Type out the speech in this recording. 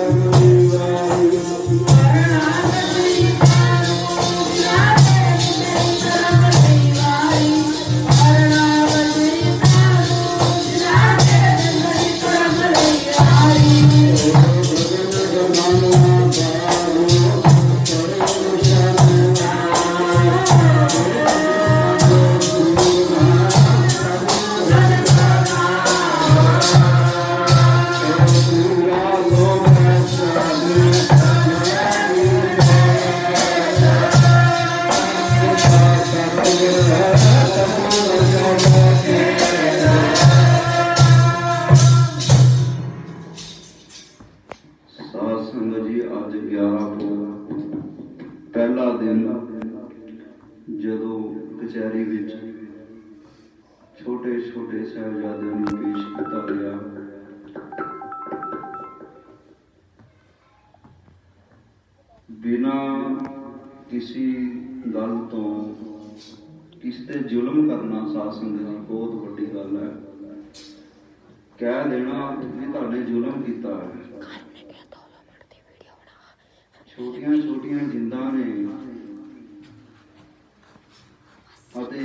ਸਾਧ ਸੰਗਤ ਜੀ ਅੱਜ 11 ਤੋਂ ਪਹਿਲਾ ਦਿਨ ਜਦੋਂ ਕਚਹਿਰੀ ਵਿੱਚ ਛੋਟੇ ਛੋਟੇ ਸਾਹਿਬਜ਼ਾਦਿਆਂ ਨੂੰ ਪੇਸ਼ ਕੀਤਾ ਗਿਆ, ਬਿਨਾ ਕਿਸੇ ਗੱਲ ਤੋਂ ਕਿਸ ਤੇ ਜ਼ੁਲਮ ਕਰਨਾ ਸਾਧ ਸੰਗਤ ਜੀ ਬਹੁਤ ਵੱਡੀ ਗੱਲ ਹੈ। ਕਹਿ ਦੇਣਾ ਵੀ ਤੁਹਾਡੇ ਜ਼ੁਲਮ ਕੀਤਾ ਹੈ। ਛੋਟੀਆਂ ਛੋਟੀਆਂ ਜਿੰਦਾਂ ਨੇ। ਅਤੇ